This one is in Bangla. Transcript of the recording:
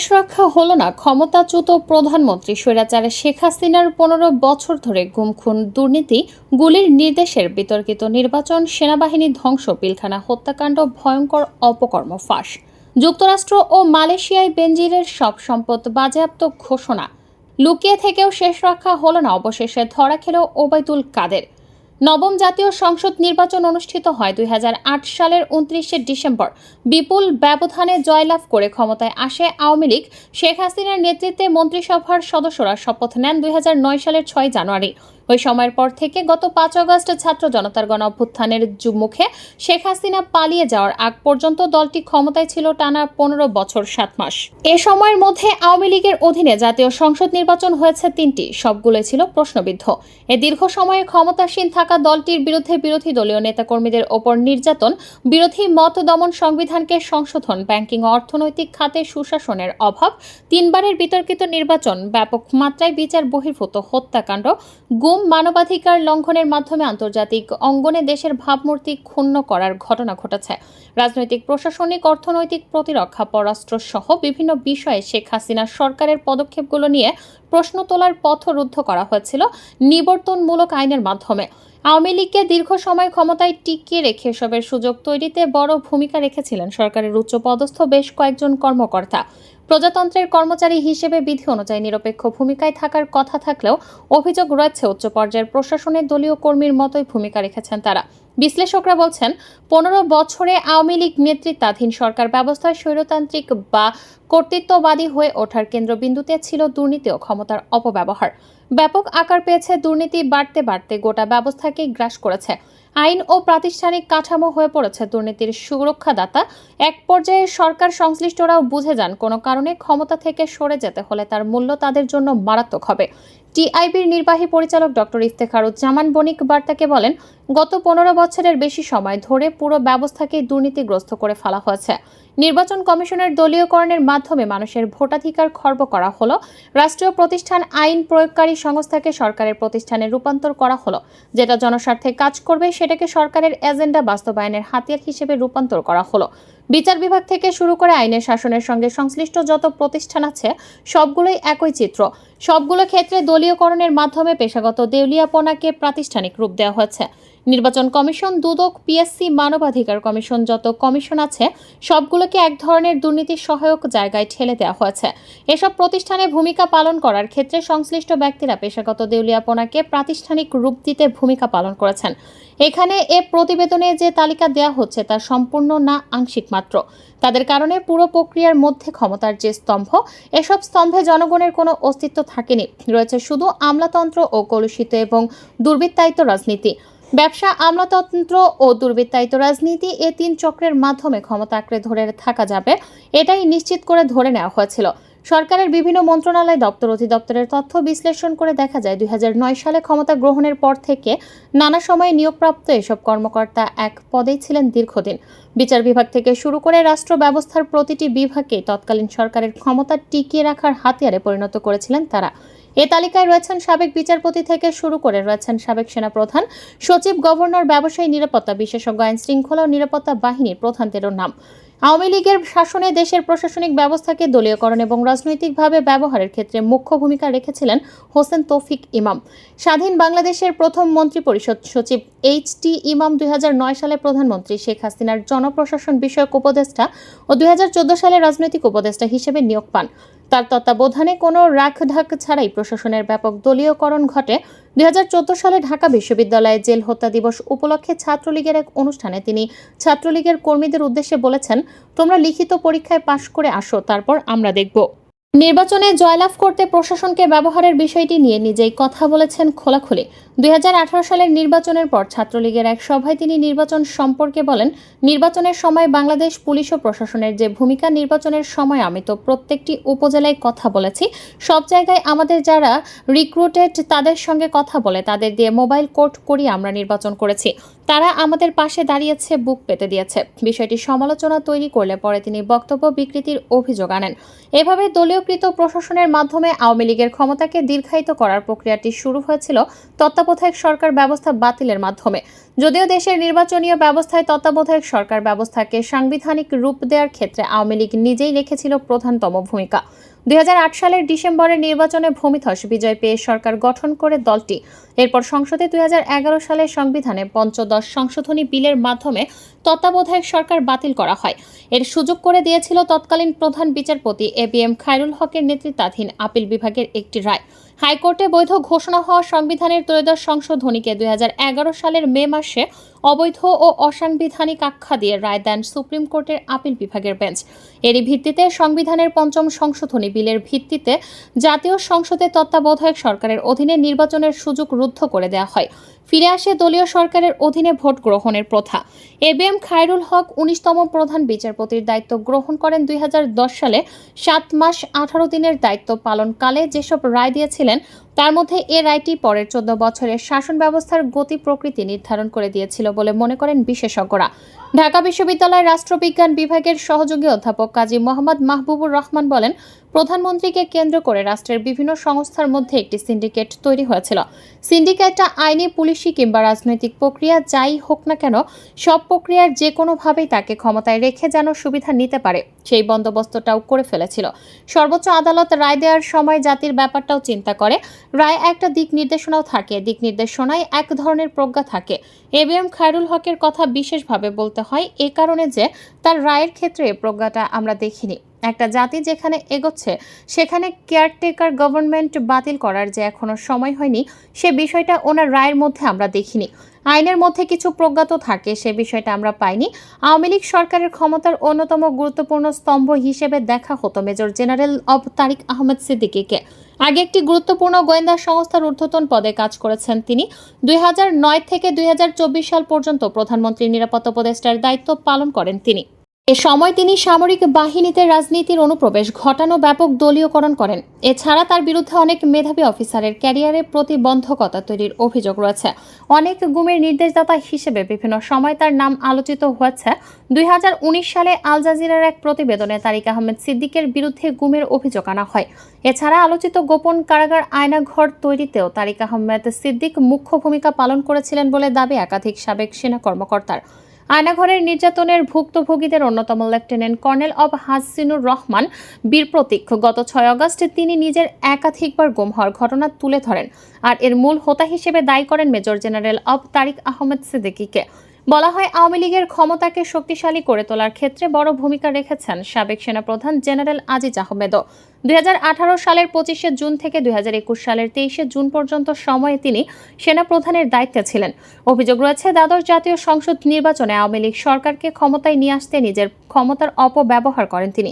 শেষ রক্ষা হলো না, ক্ষমতাচ্যুত প্রধানমন্ত্রী স্বৈরাচারে শেখ হাসিনার পনেরো বছর ধরে গুম খুন দুর্নীতি, গুলির নির্দেশের বিতর্কিত নির্বাচন, সেনাবাহিনী ধ্বংস, পিলখানা হত্যাকাণ্ড, ভয়ঙ্কর অপকর্ম, ফাঁস। যুক্তরাষ্ট্র ও মালয়েশিয়ায় বেনজিরের সব সম্পদ বাজেয়াপ্ত ঘোষণা। লুকিয়ে থেকেও শেষ রক্ষা হলো না, অবশেষে ধরা খেল ওবায়দুল কাদের। নবম জাতীয় সংসদ নির্বাচন অনুষ্ঠিত হয় দুই হাজার আট সালের উনত্রিশে ডিসেম্বর। বিপুল ব্যবধানে জয়লাভ করে ক্ষমতায় আসে আওয়ামী লীগ। শেখ হাসিনার নেতৃত্বে মন্ত্রিসভার সদস্যরা শপথ নেন দুই হাজার নয় সালের ছয় জানুয়ারি। ওই সময়ের পর থেকে গত পাঁচ অগস্ট ছাত্র জনতার গণ অভ্যুত্থানের মুখে শেখ হাসিনা পালিয়ে যাওয়ার আগ পর্যন্ত দলটি ক্ষমতায় ছিল টানা পনেরো বছর সাত মাস। এ সময়ের মধ্যে আওয়ামী লীগের অধীনে জাতীয় সংসদ নির্বাচন হয়েছে তিনটি, সবগুলোই ছিল প্রশ্নবিদ্ধ। এ দীর্ঘ সময়ে ক্ষমতাসীন থাকা দলটির বিরুদ্ধে বিরোধী দলীয় নেতাকর্মীদের ওপর নির্যাতন, বিরোধী মত দমন সংবিধানকে সংশোধন, ব্যাংকিং, অর্থনৈতিক খাতে সুশাসনের অভাব, তিনবারের বিতর্কিত নির্বাচন, ব্যাপক মাত্রায় বিচার বহির্ভূত হত্যাকাণ্ড, গুম মানবাধিকার লঙ্ঘনের মাধ্যমে আন্তর্জাতিক অঙ্গনে দেশের ভাবমূর্তি ক্ষুণ্ণ করার ঘটনা ঘটেছে। রাজনৈতিক, প্রশাসনিক, অর্থনৈতিক প্রতিরক্ষা পররাষ্ট্র সহ বিভিন্ন বিষয়ে শেখ হাসিনার সরকারের পদক্ষেপগুলো নিয়ে প্রশ্ন তোলার পথ রুদ্ধ করা হয়েছিল নিবর্তনমূলক আইনের মাধ্যমে। আওয়ামী লীগকে দীর্ঘ সময় ক্ষমতায় টিকিয়ে রেখে এসবের সুযোগ তৈরিতে বড় ভূমিকা রেখেছিলেন সরকারের উচ্চপদস্থ বেশ কয়েকজন কর্মকর্তা। প্রজাতন্ত্রের কর্মচারী হিসেবে বিধি অনুযায়ী নিরপেক্ষ ভূমিকায় থাকার কথা থাকলেও অভিযোগ রয়েছে, উচ্চ পর্যায়ের প্রশাসনের দলীয় কর্মীর মতোই ভূমিকা রেখেছেন তারা। বিশ্লেষকরা বলছেন, পনেরো বছরে আওয়ামী লীগ নেতৃত্বাধীন সরকার ব্যবস্থায় স্বৈরতান্ত্রিক বা কর্তৃত্ববাদী হয়ে ওঠার কেন্দ্রবিন্দুতে ছিল দুর্নীতি ও ক্ষমতার অপব্যবহার। ব্যাপক আকার পেয়েছে দুর্নীতি, বাড়তে বাড়তে গোটা ব্যবস্থাকেই গ্রাস করেছে। আইন ও প্রাতিষ্ঠানিক কাঠামো হয়ে পড়েছে দুর্নীতির সুরক্ষাদাতা। এক পর্যায়ে সরকার সংশ্লিষ্টরাও বুঝে যান, কোনো কারণে ক্ষমতা থেকে সরে যেতে হলে তার মূল্য তাদের জন্য মারাত্মক হবে। টিআইবির নির্বাহী পরিচালক ডক্টর ইফতেখারুজ্জামান বণিক বার্তাকে বলেন, গত পনেরো বছরের বেশি সময় ধরে পুরো ব্যবস্থাকেই দুর্নীতিগ্রস্ত করে ফেলা হয়েছে। নির্বাচন কমিশনের দলীয়করণের মাধ্যমে মানুষের ভোটাধিকার খর্ব করা হলো। রাষ্ট্রীয় প্রতিষ্ঠান আইন প্রয়োগকারী সংস্থাকে সরকারের প্রতিষ্ঠানে রূপান্তর করা হলো। যেটা জনস্বার্থে কাজ করবে, সেটাকে সরকারের এজেন্ডা বাস্তবায়নের হাতিয়ার হিসেবে রূপান্তর করা হলো। বিচার বিভাগ থেকে শুরু করে আইনের শাসনের সঙ্গে সংশ্লিষ্ট যত প্রতিষ্ঠান আছে, সবগুলোই একই চিত্র। সবগুলো ক্ষেত্রে দলীয়করণের মাধ্যমে পেশাগত দেউলিয়াপনাকে প্রাতিষ্ঠানিক রূপ দেওয়া হয়েছে। নির্বাচন কমিশন দুদক, পিএসসি, মানবাধিকার কমিশন যত কমিশন আছে, সবগুলোকে এক ধরনের দুর্নীতি সহায়ক জায়গায় ঠেলে দেওয়া হয়েছে। এসব প্রতিষ্ঠানে ভূমিকা পালন করার ক্ষেত্রে সংশ্লিষ্ট ব্যক্তিরা পেশাগত দেউলিয়াপনাকে প্রাতিষ্ঠানিক রূপ দিতে ভূমিকা পালন করেছেন। এখানে এ প্রতিবেদনে যে তালিকা দেওয়া হচ্ছে তা সম্পূর্ণ না আংশিক মাত্র। তাদের কারণে পুরো প্রক্রিয়ার মধ্যে ক্ষমতার যে স্তম্ভ, এসব স্তম্ভে জনগণের কোনো অস্তিত্ব থাকেনি। রয়েছে শুধু আমলাতন্ত্র ও কলুষিত এবং দুর্বৃত্তায়িত রাজনীতি। ব্যবসা, আমলাতন্ত্র ও দুর্বৃত্তায়িত রাজনীতি এ তিন চক্রের মাধ্যমে ক্ষমতা আঁকড়ে ধরে থাকা যাবে, এটাই নিশ্চিত করে ধরে নেওয়া হয়েছিল। সরকারের বিভিন্ন মন্ত্রণালয় দপ্তর অধিদপ্তরের তথ্য বিশ্লেষণ করে দেখা যায়, দুই হাজার নয় সালে ক্ষমতা গ্রহণের পর থেকে নানা সময়ে নিয়োগপ্রাপ্ত এসব কর্মকর্তা এক পদেই ছিলেন দীর্ঘদিন। বিচার বিভাগ থেকে শুরু করে রাষ্ট্র ব্যবস্থার প্রতিটি বিভাগে তৎকালীন সরকারের ক্ষমতা টিকিয়ে রাখার হাতিয়ারে পরিণত করেছিলেন তারা। এ তালিকায় রয়েছেন সাবেক বিচারপতি থেকে শুরু করে রয়েছেন সাবেক সেনাপ্রধান, সচিব, গভর্নর, ব্যবসায়ী, নিরাপত্তা বিশেষজ্ঞ আইন শৃঙ্খলা ও নিরাপত্তা বাহিনীর প্রধানদেরও নাম। আওয়ামী লীগের শাসনে দেশের প্রশাসনিক ব্যবস্থাকে দলীয়করণ এবং রাজনৈতিকভাবে ব্যবহারের ক্ষেত্রে মুখ্য ভূমিকা রেখেছিলেন হোসেন তৌফিক ইমাম। স্বাধীন বাংলাদেশের প্রথম মন্ত্রিপরিষদ সচিব এইচ টি ইমাম দুই হাজার নয় সালে প্রধানমন্ত্রী শেখ হাসিনার জনপ্রশাসন বিষয়ক উপদেষ্টা ও দুই হাজার চোদ্দ সালে রাজনৈতিক উপদেষ্টা হিসেবে নিয়োগ পান। তার তত্ত্বাবধানে কোনো রাখঢাক ছাড়াই প্রশাসনের ব্যাপক দলীয়করণ ঘটে। দুই হাজার চোদ্দ সালে ঢাকা বিশ্ববিদ্যালয়ে জেল হত্যা দিবস উপলক্ষে ছাত্রলীগের এক অনুষ্ঠানে তিনি ছাত্রলীগের কর্মীদের উদ্দেশ্যে বলেছেন, তোমরা লিখিত পরীক্ষায় পাশ করে আসো, তারপর আমরা দেখব। নির্বাচনে জয়লাভ করতে প্রশাসনকে ব্যবহারের বিষয়টি নিয়ে নিজেই কথা বলেছেন খোলাখুলি। দুই হাজার আঠারো সালের নির্বাচনের পর ছাত্রলীগের এক সভায় তিনি নির্বাচন সম্পর্কে বলেন, নির্বাচনের সময় বাংলাদেশ পুলিশ ও প্রশাসনের যে ভূমিকা নির্বাচনের সময় আমি তো প্রত্যেকটি উপজেলায় কথা বলেছি। সব জায়গায় আমাদের যারা রিক্রুটেড তাদের সঙ্গে কথা বলে, তাদের দিয়ে মোবাইল কোর্ট করিয়ে আমরা নির্বাচন করেছি। তারা আমাদের পাশে দাঁড়িয়েছে, বুক পেতে দিয়েছে। বিষয়টি সমালোচনা তৈরি করলে পরে তিনি বক্তব্য বিকৃতির অভিযোগ আনেন। এভাবে দলীয় দলীয়কৃত প্রশাসনের মাধ্যমে আওয়ামী লীগের ক্ষমতাকে দীর্ঘায়িত করার প্রক্রিয়াটি শুরু হয়েছিল তত্ত্বাবধায়ক সরকার ব্যবস্থা বাতিলের মাধ্যমে। যদিও দেশের নির্বাচনীয় ব্যবস্থায় তত্ত্বাবধায়ক সরকার ব্যবস্থাকে সাংবিধানিক রূপ দেওয়ার ক্ষেত্রে আওয়ামী লীগ নিজেই রেখেছিল প্রধানতম ভূমিকা। দুই সালের ডিসেম্বরের নির্বাচনে ভূমিধস বিজয় পেয়ে সরকার গঠন করে দলটি। এরপর সংসদে দুই হাজার এগারো সালের সংবিধানে পঞ্চদশ সংশোধনী বিলের মাধ্যমে তত্ত্বাবধায়ক সরকার বাতিল করা হয়। এর সুযোগ করে দিয়েছিল তৎকালীন প্রধান বিচারপতি এ বি এম খায়রুল হকের নেতৃত্বাধীন আপিল বিভাগের একটি রায়। হাইকোর্টে বৈধ ঘোষণা হওয়া সংবিধানের ত্রয়োদশ সংশোধনীকে দুই সালের মে মাসে অবৈধ ও অসাংবিধানিক আখ্যা দিয়ে রায় দেন সুপ্রিম কোর্টের আপিল বিভাগের বেঞ্চ। এরই ভিত্তিতে সংবিধানের পঞ্চম সংশোধনী বিলের ভিত্তিতে জাতীয় সংসদে তত্ত্বাবধায়ক সরকারের অধীনে নির্বাচনের সুযোগ রুদ্ধ করে দেওয়া হয়। ফিরে আসে দলীয় সরকারের অধীনে ভোট গ্রহণের প্রথা। A B M Khairul Haque উনিশতম প্রধান বিচারপতির দায়িত্ব গ্রহণ করেন দুই হাজার দশ সালে সাত মাস আঠারো দিনের দায়িত্ব পালনকালে। যেসব রায় দিয়েছিলেন তার মধ্যে এ রায়টি পরের চোদ্দ বছরের শাসন ব্যবস্থার গতি প্রকৃতি নির্ধারণ করে দিয়েছিল বলে মনে করেন বিশেষজ্ঞরা। ঢাকা বিশ্ববিদ্যালয়ের রাষ্ট্রবিজ্ঞান বিভাগের সহযোগী অধ্যাপক কাজী মোহাম্মদ মাহবুবুর রহমান বলেন, প্রধানমন্ত্রীকে কেন্দ্র করে রাষ্ট্রের বিভিন্ন সংস্থার মধ্যে একটি সিন্ডিকেট তৈরি হয়েছিল। সিন্ডিকেটটা আইনি, পুলিশি কিংবা রাজনৈতিক প্রক্রিয়া যাই হোক না কেন, সব প্রক্রিয়ার যে কোনোভাবেই তাকে ক্ষমতায় রেখে যেন সুবিধা নিতে পারে, সেই বন্দোবস্তটাও করে ফেলেছিল। সর্বোচ্চ আদালত রায় দেওয়ার সময় জাতির ব্যাপারটাও চিন্তা করে রায় একটা দিক নির্দেশনাও থাকে, দিক নির্দেশনায় এক ধরনের প্রজ্ঞা থাকে। এ বি এম খায়রুল হকের কথা বিশেষভাবে বলতে হয় এ কারণে যে তার রায়ের ক্ষেত্রে প্রজ্ঞাটা আমরা দেখিনি। একটা জাতি যেখানে এগোচ্ছে, সেখানে কেয়ারটেকার গভর্নমেন্ট বাতিল করার যে এখনও সময় হয়নি, সে বিষয়টা ওনার রায়ের মধ্যে আমরা দেখিনি। আইনের মধ্যে কিছু প্রজ্ঞাত থাকে, সে বিষয়টা আমরা পাইনি। আওয়ামী লীগ সরকারের ক্ষমতার অন্যতম গুরুত্বপূর্ণ স্তম্ভ হিসেবে দেখা হতো মেজর জেনারেল অব তারিক আহমেদ সিদ্দিকিকে। আগে একটি গুরুত্বপূর্ণ গোয়েন্দা সংস্থার ঊর্ধ্বতন পদে কাজ করেছেন তিনি। দুই নয় থেকে দুই হাজার চব্বিশ সাল পর্যন্ত প্রধানমন্ত্রীর নিরাপত্তা উপদেষ্টার দায়িত্ব পালন করেন তিনি। এ সময় তিনি সামরিক বাহিনীতে রাজনীতির অনুপ্রবেশ, ঘটানো ব্যাপক দলীয়করণ করেন। এছাড়া তার বিরুদ্ধে অনেক মেধাবী অফিসারের ক্যারিয়ারে প্রতিবন্ধকতা তৈরির অভিযোগ রয়েছে। অনেক গুমের নির্দেশদাতা হিসেবে বিভিন্ন সময় তার নাম আলোচিত হয়েছে। দুই হাজার উনিশ সালে আল জাজিরার এক প্রতিবেদনে তারিক আহমেদ সিদ্দিকের বিরুদ্ধে গুমের অভিযোগ আনা হয়। এছাড়া আলোচিত গোপন কারাগার আয়নাঘর তৈরিতেও তারিক আহমেদ সিদ্দিক মুখ্য ভূমিকা পালন করেছিলেন বলে দাবি একাধিক সাবেক সেনা কর্মকর্তার। আয়নাঘরের নির্যাতনের ভুক্তভোগীদের অন্যতম লেফটেন্যান্ট কর্নেল অব হাসিনুর রহমান বীর প্রতীক। গত ছয় আগস্টে তিনি নিজের একাধিকবার গুম হওয়ার ঘটনা তুলে ধরেন। আর এর মূল হোতা হিসেবে দায়ী করেন মেজর জেনারেল অব তারিক আহমেদ সিদ্দিকীকে। বলা হয় আওয়ামী লীগের ক্ষমতাকে শক্তিশালী করে তোলার ক্ষেত্রে বড় ভূমিকা রেখেছেন সাবেক সেনাপ্রধান জেনারেল আজিজ আহমেদও। দুই হাজার আঠারো সালের পঁচিশে জুন থেকে দুই হাজার একুশ সালের তেইশে জুন পর্যন্ত সময়ে তিনি সেনাপ্রধানের দায়িত্বে ছিলেন। অভিযোগ রয়েছে, দ্বাদশ জাতীয় সংসদ নির্বাচনে আওয়ামী লীগ সরকারকে ক্ষমতায় নিয়ে আসতে নিজের ক্ষমতার অপব্যবহার করেন তিনি।